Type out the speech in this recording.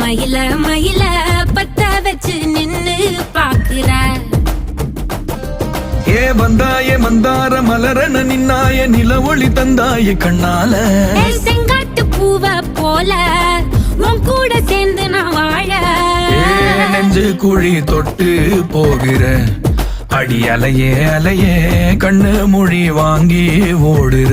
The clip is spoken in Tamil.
மயில மயில பத்த வச்சு நின்னு பாக்குற. ஏ வந்தாய மந்தார மலரன நின்னாய நில ஒளி தந்தாய கண்ணால. செங்காட்டு பூவ போல உன் கூட சேர்ந்து நான் வாழ. நெஞ்சு குழி தொட்டு போகிற? அடி அலையே அலையே கண்ணு மொழி வாங்கி ஓடுற.